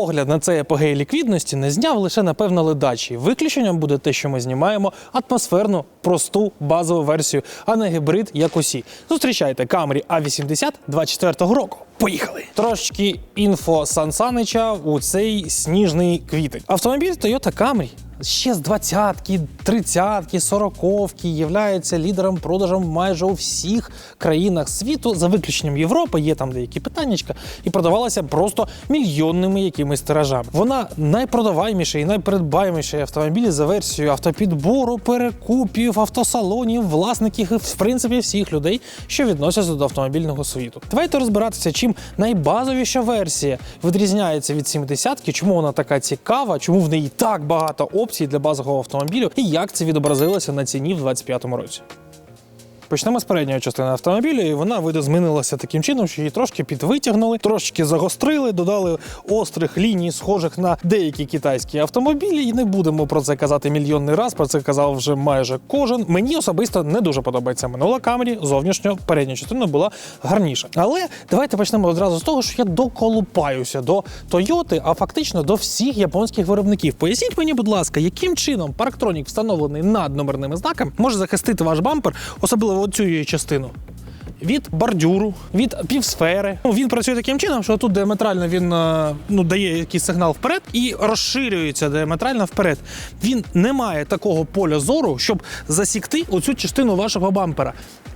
огляд на цей апогей ліквідності не зняв лише напевно ледачі. Виключенням буде те, що ми знімаємо атмосферну, просту базову версію, а не гібрид, як усі. Зустрічайте Camry A80 24-го року. Поїхали! Трошечки інфо Сан Санича у цей сніжний квітень. Автомобіль Toyota Camry ще з 20-ки, 30-ки, 40-ки являється лідером продажу майже у всіх країнах світу, за виключенням Європи, є там деякі питаннячка, і продавалася просто мільйонними якимись тиражами. Вона найпродаваєміший і найпередбаєміший автомобіль за версією автопідбору, перекупів, автосалонів, власників і в принципі всіх людей, що відносяться до автомобільного світу. Давайте розбиратися, чим найбазовіша версія відрізняється від 70-ки, чому вона така цікава, чому в неї так багато опцій для базового автомобілю, і як це відобразилося на ціні в 2025 році. Почнемо з передньої частини автомобіля, і вона видозмінилася таким чином, що її трошки підвитягнули, трошки загострили, додали острих ліній, схожих на деякі китайські автомобілі. І не будемо про це казати мільйонний раз. Про це казав вже майже кожен. Мені особисто не дуже подобається минула камері. Зовнішньо передня частина була гарніша. Але давайте почнемо одразу з того, що я доколупаюся до Тойоти, а фактично до всіх японських виробників. Поясніть мені, будь ласка, яким чином парктронік, встановлений над номерними знаками, може захистити ваш бампер, особливо цю її частину. Від бордюру, від півсфери. Ну, він працює таким чином, що тут діаметрально він е, ну, дає якийсь сигнал вперед і розширюється діаметрально вперед. Він не має такого поля зору, щоб засікти оцю частину вашого бампера.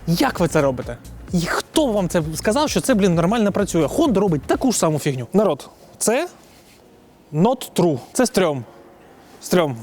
Як ви це робите? І хто вам це сказав, що це, блін, нормально працює? Honda робить таку ж саму фігню. Народ, це not true. Це стрьом. Стрьом.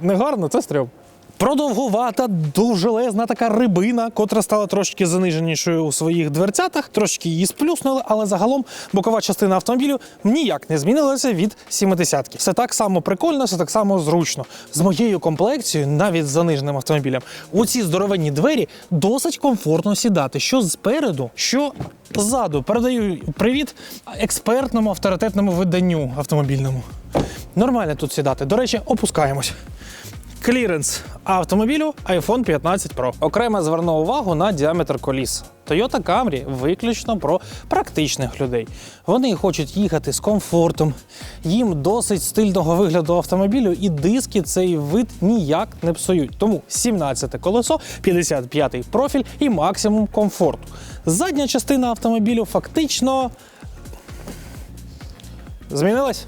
Не гарно, це стрьом. Продовгувата, довжелезна така рибина, котра стала трошки заниженішою у своїх дверцятах, трошки її сплюснули, але загалом бокова частина автомобілю ніяк не змінилася від 70-ки. Все так само прикольно, все так само зручно. З моєю комплекцією, навіть з заниженим автомобілем, у ці здоровенні двері досить комфортно сідати. Що спереду, що ззаду. Передаю привіт експертному авторитетному виданню автомобільному. Нормально тут сідати. До речі, опускаємось. Кліренс автомобілю iPhone 15 Pro. Окремо зверну увагу на діаметр коліс. Toyota Camry виключно про практичних людей. Вони хочуть їхати з комфортом, їм досить стильного вигляду автомобілю, і диски цей вид ніяк не псують. Тому 17 колесо, 55 профіль і максимум комфорту. Задня частина автомобілю фактично змінилась.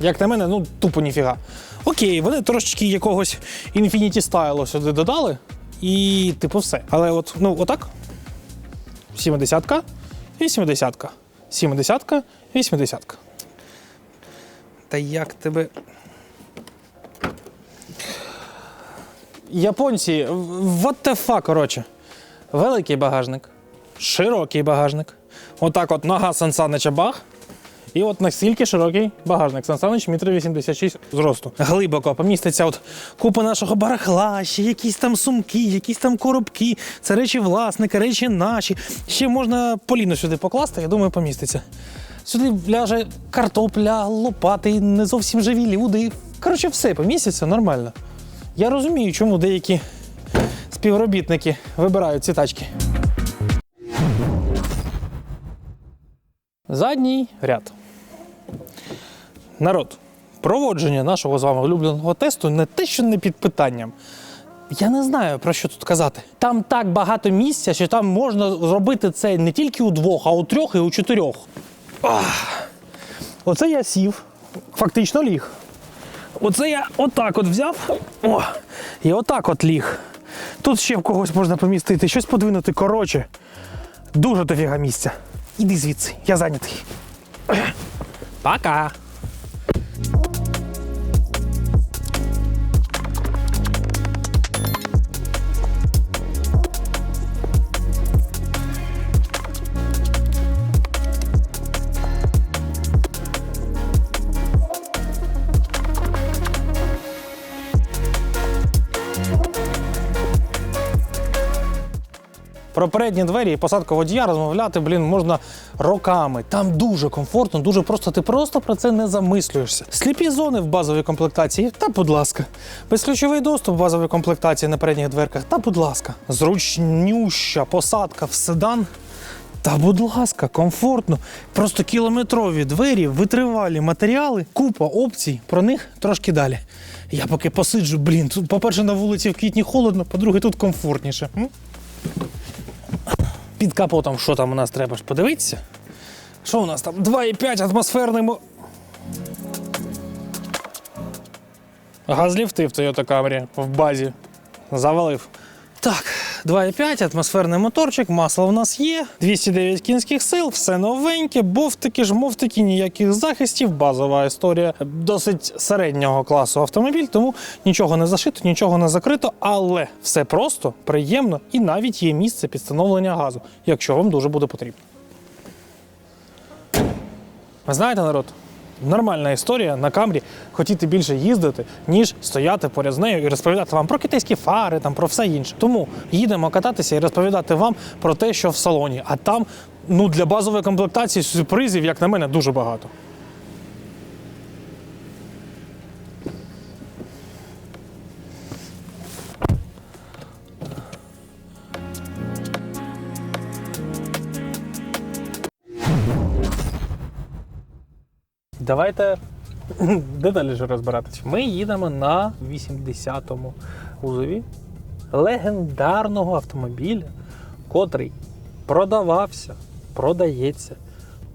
Як на мене, ну тупо ніфіга. Окей, вони трошечки якогось Infinity стайлу сюди додали, і типу все. Але от, ну, отак. 70-ка, 80-ка. 70-ка, 80-ка. Та як тебе. Японці, what the fuck, коротше. Великий багажник, широкий багажник. Отак от нога Сансанича бах. І от настільки широкий багажник. Сан Санич метр 86 зросту. Глибоко поміститься от купа нашого барахла, ще якісь там сумки, якісь там коробки. Це речі власника, речі наші. Ще можна поліну сюди покласти, я думаю, поміститься. Сюди ляже картопля, лопати, не зовсім живі люди. Коротше, все поміститься нормально. Я розумію, чому деякі співробітники вибирають ці тачки. Задній ряд. Народ, проводження нашого з вами улюбленого тесту не те, що не під питанням. Я не знаю про що тут казати. Там так багато місця, що там можна зробити це не тільки у двох, а у трьох і у чотирьох. Ах. Оце я сів, фактично ліг. Оце я отак от взяв. О, і отак от ліг. Тут ще в когось можна помістити, щось подвинути коротше. Дуже дофіга місця. Іди звідси, я зайнятий. Пока. Про передні двері і посадку водія розмовляти, блін, можна роками. Там дуже комфортно, дуже просто. Ти просто про це не замислюєшся. Сліпі зони в базовій комплектації, та будь ласка. Безключовий доступ в базовій комплектації на передніх дверках, та будь ласка. Зручнюща посадка в седан. Та будь ласка, комфортно. Просто кілометрові двері, витривалі матеріали, купа опцій. Про них трошки далі. Я поки посиджу, блін. Тут, по-перше, на вулиці в квітні холодно, по-друге, тут комфортніше. Під капотом, що там у нас треба ж подивитися? Що у нас там? 2,5 атмосферний. мо- Газліфти в Toyota Camry в базі. Завалив. Так, 2,5, атмосферний моторчик, масло в нас є, 209 кінських сил, все новеньке, бовтики, жмовтики, ніяких захистів, базова історія. Досить середнього класу автомобіль, тому нічого не зашито, нічого не закрито, але все просто, приємно і навіть є місце під встановлення газу, якщо вам дуже буде потрібно. Ви знаєте, народ, нормальна історія на камрі хотіти більше їздити, ніж стояти поряд з нею і розповідати вам про китайські фари, там про все інше. Тому їдемо кататися і розповідати вам про те, що в салоні. А там ну для базової комплектації сюрпризів, як на мене, дуже багато. Давайте деталі ж розбиратися. Ми їдемо на 80-му кузові легендарного автомобіля, котрий продавався, продається,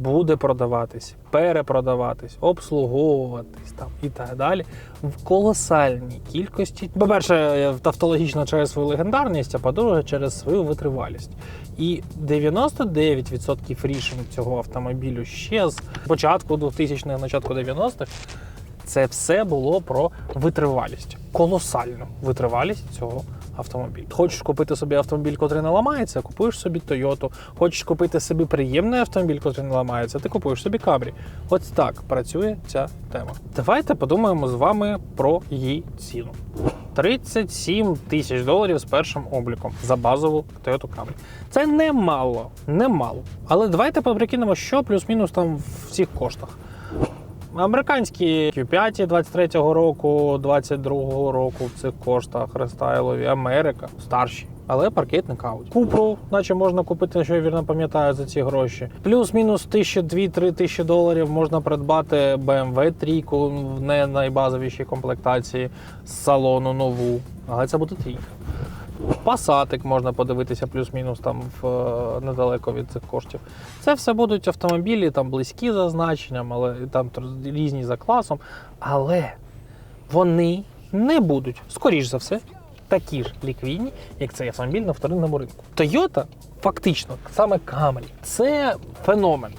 буде продаватись, перепродаватись, обслуговуватись там і так далі в колосальній кількості. По-перше, тавтологічно через свою легендарність, а по-друге, через свою витривалість. І 99% рішень цього автомобілю ще з початку 2000-х, початку 90-х це все було про витривалість, колосальну витривалість цього автомобіля. Хочеш купити собі автомобіль, котрий не ламається, купуєш собі Toyota. Хочеш купити собі приємний автомобіль, котрий не ламається, ти купуєш собі Camry. Ось так працює ця тема. Давайте подумаємо з вами про її ціну. 37 тисяч доларів з першим обліком за базову Toyota Camry. Це немало, немало. Але давайте поприкинемо, що плюс-мінус там в цих коштах. Американські Q5 23-го року, 22-го року в цих коштах рестайлові, Америка, старші. Але паркетник Audi. Купру, наче можна купити, якщо я вірно пам'ятаю, за ці гроші. Плюс-мінус 1000-2-3 тисячі доларів можна придбати BMW трійку в не найбазовішій комплектації з салону нову. Але це буде трійка. Пасатик можна подивитися плюс-мінус там в е, недалеко від цих коштів. Це все будуть автомобілі, там близькі за значенням, але там різні за класом. Але вони не будуть, скоріш за все, такі ж ліквідні, як цей автомобіль на вторинному ринку. Toyota, фактично, саме Camry, це феномен.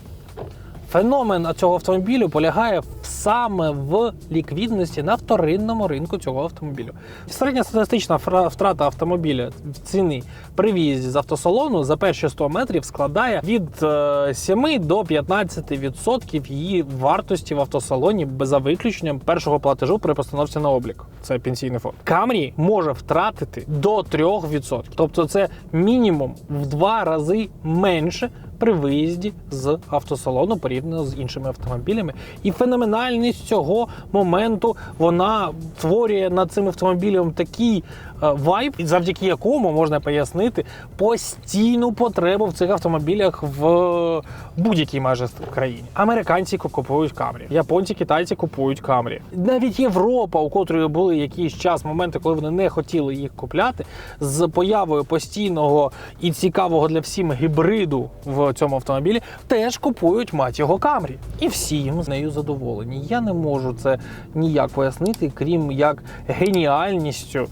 Феномен цього автомобілю полягає саме в ліквідності на вторинному ринку цього автомобілю. Середня статистична втрата автомобіля в ціни при в'їзді з автосалону за перші 100 метрів складає від е, 7 до 15% її вартості в автосалоні за виключенням першого платежу при постановці на облік. Це пенсійний фонд. Камрі може втратити до 3%. Тобто це мінімум в два рази менше при виїзді з автосалону порівняно з іншими автомобілями. І феноменальність цього моменту вона створює над цим автомобілем такий вайб, завдяки якому можна пояснити постійну потребу в цих автомобілях в будь-якій майже країні. Американці купують камрі, японці, китайці купують камрі. Навіть Європа, у котрої були якийсь час моменти, коли вони не хотіли їх купляти, з появою постійного і цікавого для всім гібриду в цьому автомобілі, теж купують мать його камрі. І всі їм з нею задоволені. Я не можу це ніяк пояснити, крім як геніальністю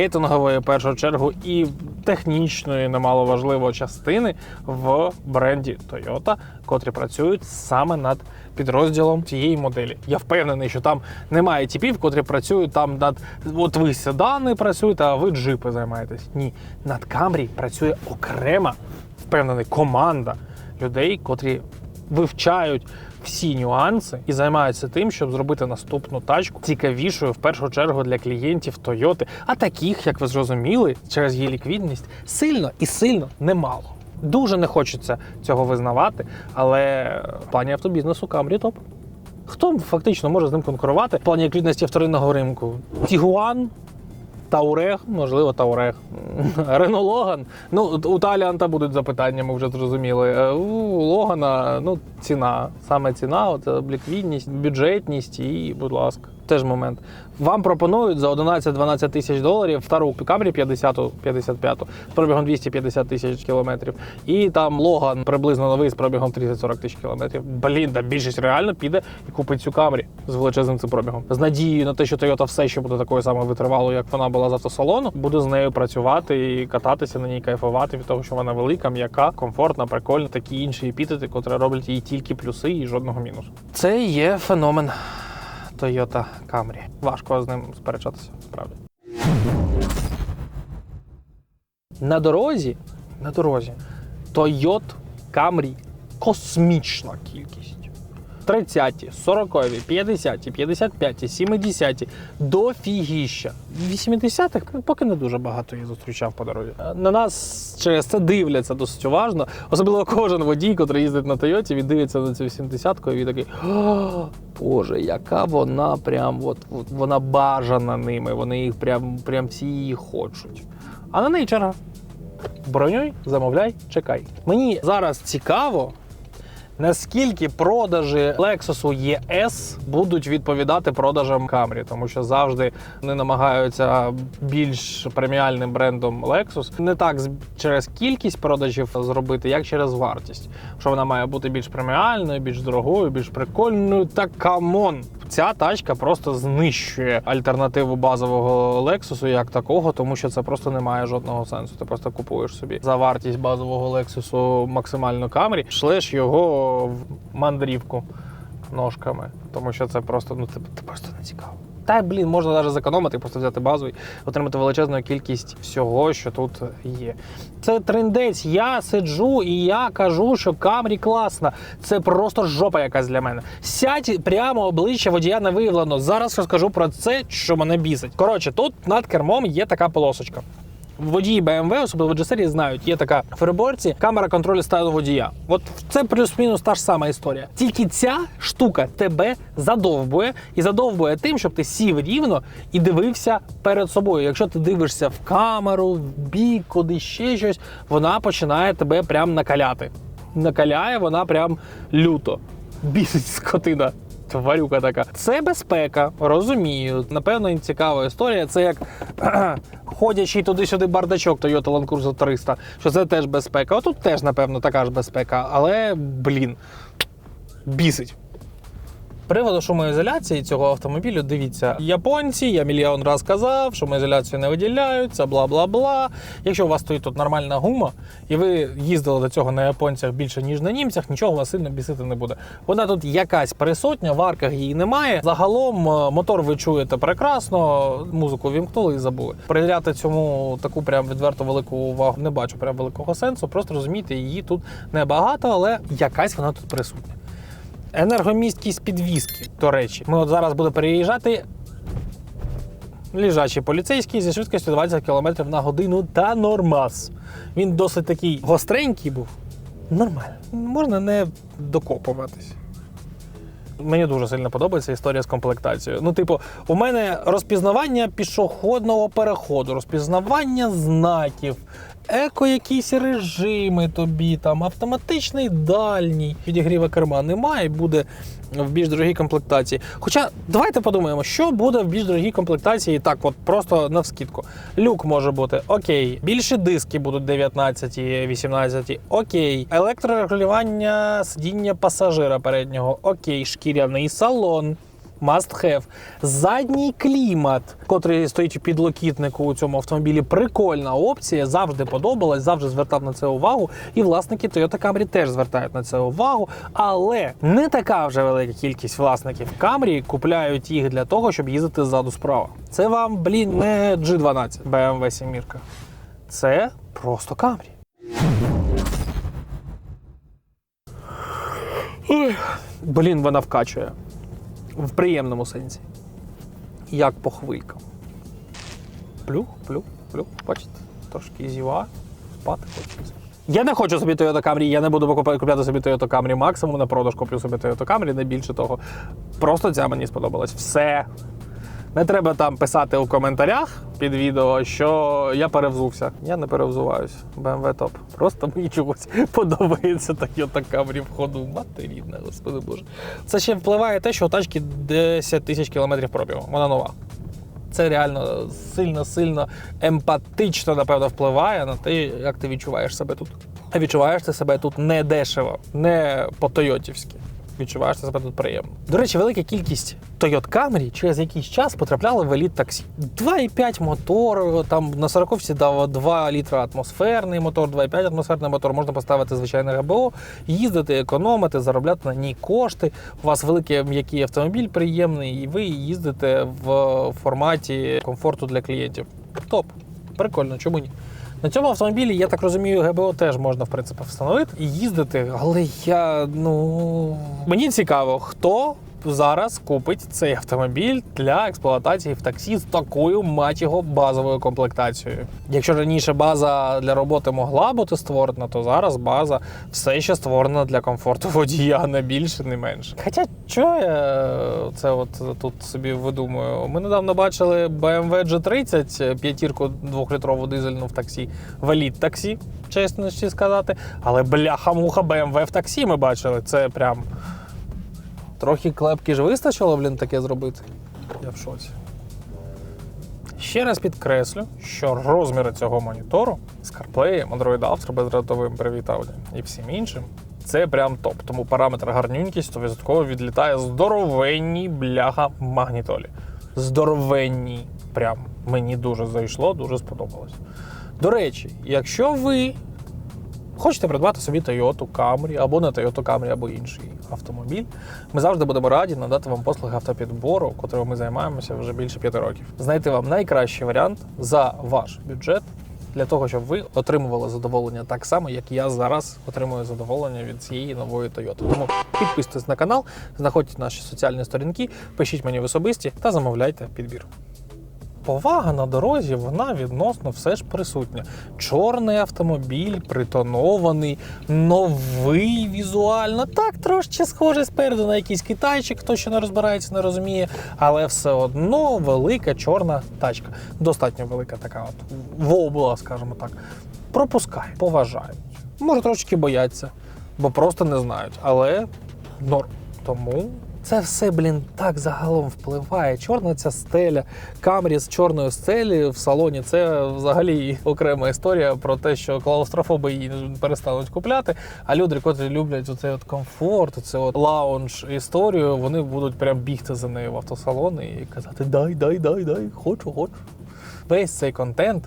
маркетингової в першу чергу і технічної, немало важливо, частини в бренді Toyota, котрі працюють саме над підрозділом цієї моделі. Я впевнений, що там немає типів, котрі працюють там над от ви седани працюєте, а ви джипи займаєтесь. Ні, над Camry працює окрема, впевнений, команда людей, котрі вивчають всі нюанси і займаються тим, щоб зробити наступну тачку цікавішою в першу чергу для клієнтів Toyota. А таких, як ви зрозуміли, через її ліквідність сильно і сильно немало. Дуже не хочеться цього визнавати, але в плані автобізнесу Camry топ. Хто фактично може з ним конкурувати в плані ліквідності вторинного ринку? Тігуан, Таурег, можливо, Таурег. Рено Логан. Ну, у Таліанта будуть запитання, ми вже зрозуміли. Е, У Логана ну, ціна. Саме ціна, от, е, ліквідність, бюджетність і, будь ласка, теж момент. Вам пропонують за 11-12 тисяч доларів стару Камрі 50-55 з пробігом 250 тисяч кілометрів. І там Логан приблизно новий з пробігом 30-40 тисяч кілометрів. Блін, да більшість реально піде і купить цю Камрі з величезним цим пробігом. З надією на те, що Toyota все ще буде такою самою витривалою, як вона була з автосалону, буде з нею працювати і кататися на ній, кайфувати від того, що вона велика, м'яка, комфортна, прикольна, такі інші епітети, котрі роблять їй тільки плюси і жодного мінусу. Це є феномен Toyota Camry. Важко з ним сперечатися, справді. На дорозі, на дорозі Toyota Camry космічна кількість. 30, 40, 50, 55, 70, дофігіща. 80-х поки не дуже багато їх зустрічав по дорозі. На нас через це дивляться досить уважно. Особливо кожен водій, котрий їздить на Тойоті, він дивиться на цю 70-ку і він такий. «О, Боже, яка вона прям, от, от вона бажана ними. Вони їх прям, прям всі її хочуть. А на неї черга. Бронюй, замовляй, чекай. Мені зараз цікаво, наскільки продажі Lexus ES будуть відповідати продажам Camry, тому що завжди вони намагаються більш преміальним брендом Lexus не так через кількість продажів зробити, як через вартість. Що вона має бути більш преміальною, більш дорогою, більш прикольною. Та камон! Ця тачка просто знищує альтернативу базового Lexus як такого, тому що це просто не має жодного сенсу. Ти просто купуєш собі за вартість базового Lexus максимально камері, шлеш його в мандрівку ножками, тому що це просто ну це, це просто не цікаво. Та блін, можна навіть зекономити, просто взяти базу і отримати величезну кількість всього, що тут є. Це трендець. Я сиджу і я кажу, що Камрі класна. Це просто жопа якась для мене. Сядь прямо обличчя водія не виявлено. Зараз розкажу про це, що мене бісить. Коротше, тут над кермом є така полосочка. Водії BMW, особливо G-серії, знають, є така в приборці камера контролю стану водія. От це плюс-мінус та ж сама історія. Тільки ця штука тебе задовбує і задовбує тим, щоб ти сів рівно і дивився перед собою. Якщо ти дивишся в камеру, в бік, куди ще щось, вона починає тебе прям накаляти. Накаляє вона прям люто. Бісить скотина. Тварюка така. Це безпека, розумію. Напевно, їм цікава історія. Це як ходячий туди-сюди бардачок Toyota Land Cruiser 300, що це теж безпека. Отут теж, напевно, така ж безпека, але, блін, бісить. Приводу шумоізоляції цього автомобілю, дивіться, японці, я мільйон раз казав, шумоізоляцію не виділяються, бла бла бла. Якщо у вас стоїть тут нормальна гума, і ви їздили до цього на японцях більше, ніж на німцях, нічого вас сильно бісити не буде. Вона тут якась присутня, в арках її немає. Загалом е, мотор ви чуєте прекрасно, музику вімкнули і забули. Приділяти цьому таку прям відверто велику увагу не бачу прям великого сенсу. Просто розумієте, її тут небагато, але якась вона тут присутня. Енергомісткість підвіски, до речі. Ми от зараз будемо переїжджати. Лежачий поліцейський зі швидкістю 20 км на годину та нормас. Він досить такий гостренький був. Нормально. Можна не докопуватись. Мені дуже сильно подобається історія з комплектацією. Ну, типу, у мене розпізнавання пішохідного переходу, розпізнавання знаків, еко якісь режими тобі, там автоматичний дальній. Підігріва керма немає, буде в більш дорогій комплектації. Хоча давайте подумаємо, що буде в більш дорогій комплектації, так, от просто навскідку. Люк може бути окей. Більші диски будуть 19, 18, окей. Електрорегулювання сидіння пасажира переднього, окей, шкіряний салон. Must have. Задній клімат, котрий стоїть у підлокітнику у цьому автомобілі, прикольна опція, завжди подобалась, завжди звертав на це увагу. І власники Toyota Camry теж звертають на це увагу. Але не така вже велика кількість власників Camry купляють їх для того, щоб їздити ззаду справа. Це вам, блін, не G12 BMW 7. Це просто Camry. Блін, вона вкачує. В приємному сенсі. Як по хвилькам. Плюх, плюх, плюх. Бачите, трошки зіва, спати хочеться. Я не хочу собі Toyota Camry, я не буду купляти собі Toyota Camry максимум на продаж куплю собі Toyota Camry, не більше того. Просто ця мені сподобалась. Все. Не треба там писати у коментарях під відео, що я перевзувся. Я не перевзуваюся. BMW топ. Просто мені чогось подобається Toyota Camry в ходу. Мати рідна, господи боже. Це ще впливає те, що у тачки 10 тисяч кілометрів пробігу. Вона нова. Це реально сильно-сильно емпатично, напевно, впливає на те, як ти відчуваєш себе тут. Відчуваєш ти себе тут не дешево, не по-тойотівськи. Відчуваєш себе тут приємно. До речі, велика кількість Toyota Camry через якийсь час потрапляли в еліт таксі. 2,5 мотор, там на 40 дав 2 літра атмосферний мотор, 2,5 атмосферний мотор, можна поставити звичайне ГБО, їздити, економити, заробляти на ній кошти. У вас великий м'який автомобіль приємний, і ви їздите в форматі комфорту для клієнтів. Топ. Прикольно, чому ні? На цьому автомобілі, я так розумію, ГБО теж можна в принципі встановити і їздити. Але я ну мені цікаво, хто зараз купить цей автомобіль для експлуатації в таксі з такою мать його базовою комплектацією. Якщо раніше база для роботи могла бути створена, то зараз база все ще створена для комфорту водія, не більше, не менше. Хоча що я це от тут собі видумую? Ми недавно бачили BMW G30, п'ятірку двохлітрову дизельну в таксі, в еліт таксі, чесно сказати. Але бляха-муха BMW в таксі ми бачили. Це прям. Трохи клепки ж вистачило, блін, таке зробити. Я в шоці. Ще раз підкреслю, що розміри цього монітору з CarPlay, Android Auto, бездротовим привіт Audi і всім іншим. Це прям топ. Тому параметр гарнюнькість 100% відлітає здоровенній бляха магнітолі. Здоровенній. Прям мені дуже зайшло, дуже сподобалось. До речі, якщо ви Хочете придбати собі Toyota Camry або не Toyota Camry, або інший автомобіль. Ми завжди будемо раді надати вам послуги автопідбору, котрими ми займаємося вже більше п'яти років. Знайти вам найкращий варіант за ваш бюджет для того, щоб ви отримували задоволення так само, як я зараз отримую задоволення від цієї нової Toyota. Тому підписуйтесь на канал, знаходьте наші соціальні сторінки, пишіть мені в особисті та замовляйте підбір. Повага на дорозі, вона відносно все ж присутня. Чорний автомобіль, притонований, новий візуально. Так, трошки схожий спереду на якийсь китайчик, хто ще не розбирається, не розуміє, але все одно велика чорна тачка. Достатньо велика така от вобла, скажімо так. Пропускають, поважають. Може, трошки бояться, бо просто не знають, але норм. Тому це все, блін, так загалом впливає. Чорна ця стеля, камрі з чорної стелі в салоні. Це взагалі окрема історія про те, що клаустрофоби її перестануть купляти. А люди, котрі люблять оцей от комфорт, оце от лаунж історію, вони будуть прям бігти за нею в автосалони і казати Дай, дай, дай, дай, хочу, хочу. Весь цей контент.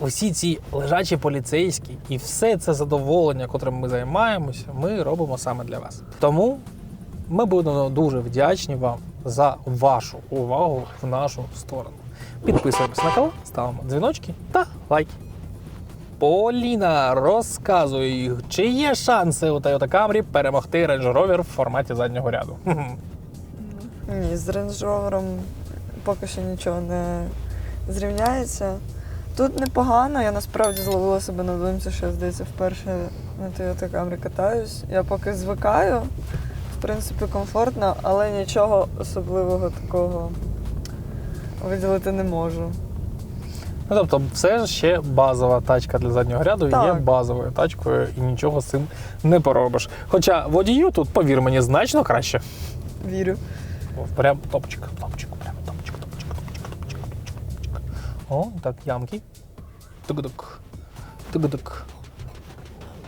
Усі ці лежачі поліцейські і все це задоволення, котрим ми займаємося, ми робимо саме для вас. Тому ми будемо дуже вдячні вам за вашу увагу в нашу сторону. Підписуємося на канал, ставимо дзвіночки та лайки. Поліна, розказуй, чи є шанси у Toyota Camry перемогти Range Rover в форматі заднього ряду? Ні, з Range Rover поки що нічого не зрівняється. Тут непогано, я насправді зловила себе на думці, що я, здається, вперше на Toyota Camry катаюсь. Я поки звикаю, в принципі, комфортно, але нічого особливого такого виділити не можу. Ну, тобто, все ще базова тачка для заднього ряду є базовою тачкою і нічого з цим не поробиш. Хоча водію тут, повір мені, значно краще. Вірю. Прям топчик, топчик, прям топчик, топчик, топчик, топчик, топчик, топчик. О, так, ямки. Тук-дук. Тук-дук.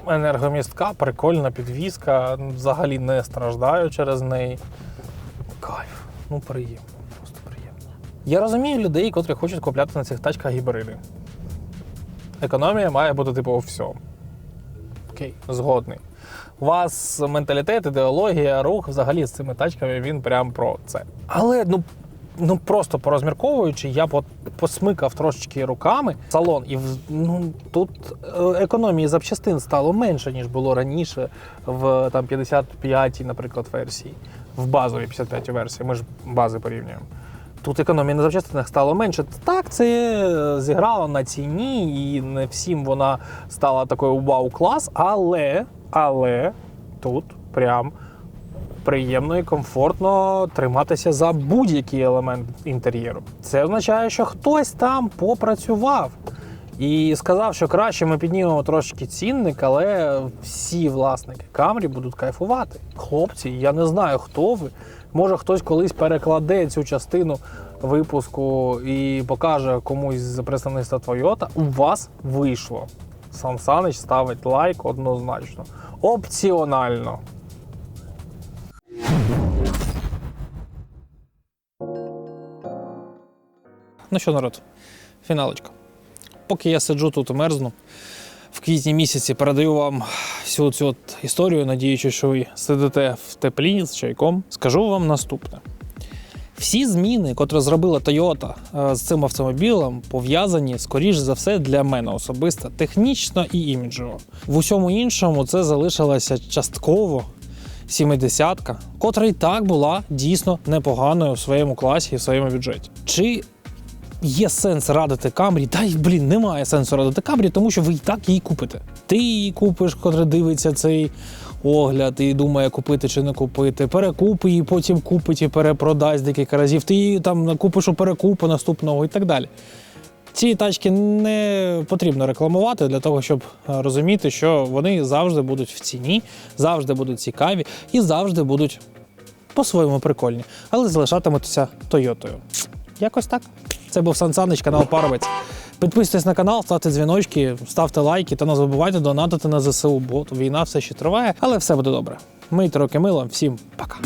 Енергомістка, прикольна підвізка, взагалі не страждаю через неї. Кайф. Ну, приємно, просто приємно. Я розумію людей, котрі хочуть купляти на цих тачках гібриди. Економія має бути типу у всьому. Окей, згодний. У вас менталітет, ідеологія, рух взагалі з цими тачками він прям про це. Але ну. Ну просто порозмірковуючи, я по- посмикав трошечки руками салон, і ну тут е, економії запчастин стало менше, ніж було раніше в там 55-й, наприклад, версії, в базовій 55-й версії. Ми ж бази порівнюємо. Тут економія на запчастинах стало менше. Так, це е, зіграло на ціні, і не всім вона стала такою вау-клас, але, але тут прям приємно і комфортно триматися за будь-який елемент інтер'єру. Це означає, що хтось там попрацював. І сказав, що краще ми піднімемо трошки цінник, але всі власники Камрі будуть кайфувати. Хлопці, я не знаю, хто ви. Може, хтось колись перекладе цю частину випуску і покаже комусь з представництва Toyota. У вас вийшло. Сан Санич ставить лайк однозначно. Опціонально. Ну що, народ, фіналочка. Поки я сиджу тут і мерзну, в квітні місяці передаю вам всю цю от історію, надіючись, що ви сидите в теплі з чайком. Скажу вам наступне. Всі зміни, котрі зробила Toyota е, з цим автомобілем, пов'язані, скоріш за все, для мене особисто, технічно і іміджево. В усьому іншому це залишилося частково 70-ка, котра і так була дійсно непоганою в своєму класі і в своєму бюджеті. Чи є сенс радити Камрі? Та й блін, немає сенсу радити Камрі, тому що ви і так її купите. Ти її купиш, котре дивиться цей огляд і думає, купити чи не купити. Перекуп її, потім купить і перепродасть декілька разів. Ти її там купиш у перекупу наступного і так далі. Ці тачки не потрібно рекламувати для того, щоб е, розуміти, що вони завжди будуть в ціні, завжди будуть цікаві і завжди будуть по-своєму прикольні, але залишатимуться Тойотою. Якось так. Це був Сан Санич, канал Паровець. Підписуйтесь на канал, ставте дзвіночки, ставте лайки та не забувайте донатити на ЗСУ, бо війна все ще триває, але все буде добре. Мийте руки мило, всім пока.